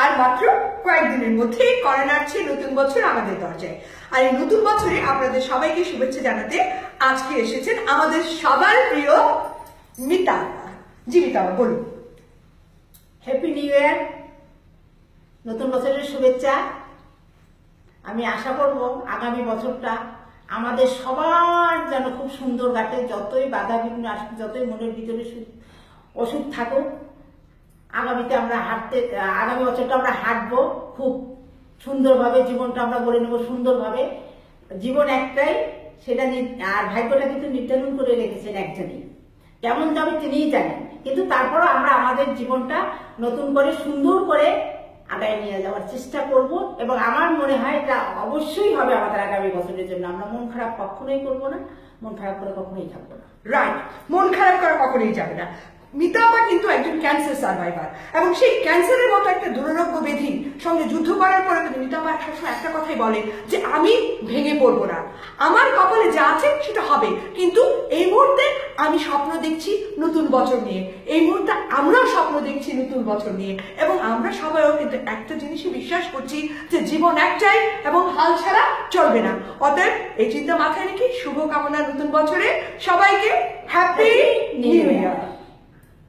আর মাত্র কয়েকদিনের মধ্যেই করে নাড়ছে নতুন বছর আমাদের দরজায়। আর এই নতুন বছরে আপনাদের সবাইকে শুভেচ্ছা জানাতে আজকে এসেছেন আমাদের সবার প্রিয় মিতা জি মিতা বলুন। হ্যাপি নিউ ইয়ার নতুন বছরের শুভেচ্ছা। আমি আশা করব আগামী বছরটা আমাদের সবার যেন খুব সুন্দর কাটে, যতই বাধা বিঘ্ন আসুক, যতই মনের ভিতরে অসুখ থাকুক। আগামীতে আমরা হাঁটতে আগামী বছরটা আমরা হাঁটবো খুব সুন্দরভাবে, জীবনটা আমরা গড়ে নেব সুন্দরভাবে। জীবন একটাই, সেটা আর ভাগ্যটা কিন্তু নির্ধারণ করে রেখেছেন একজনই। কেমন যাবে তিনিই জানেন, কিন্তু তারপরও আমরা আমাদের জীবনটা নতুন করে, সুন্দর করে আগায় নিয়ে যাওয়ার চেষ্টা করব, এবং আমার মনে হয় এটা অবশ্যই হবে আমাদের আগামী বছরের জন্য। আমরা মন খারাপ কখনোই করব না, মন খারাপ করে কখনোই থাকব না। রাইট মন খারাপ করা কখনোই যাবে না। মিতা আপা কিন্তু একজন ক্যান্সার সার্ভাইভার এবং সেই ক্যান্সারের মতো একটা দুরারোগ্য ব্যাধির সঙ্গে যুদ্ধ করার পরে কিন্তু মিতা আপা সবসময় একটা কথাই বলে যে, আমি ভেঙে পড়ব না। আমার কপালে যা আছে সেটা হবে। কিন্তু এই মুহূর্তে আমি স্বপ্ন দেখছি নতুন বছর নিয়ে। এই মুহূর্তে আমরাও স্বপ্ন দেখছি নতুন বছর নিয়ে। এবং আমরা সবাইও কিন্তু একটা জিনিসই বিশ্বাস করছি যে, জীবন একটাই এবং হাল ছাড়া চলবে না। অতএব এই চিন্তা মাথায় রেখে শুভকামনা নতুন বছরে সবাইকে। হ্যাপি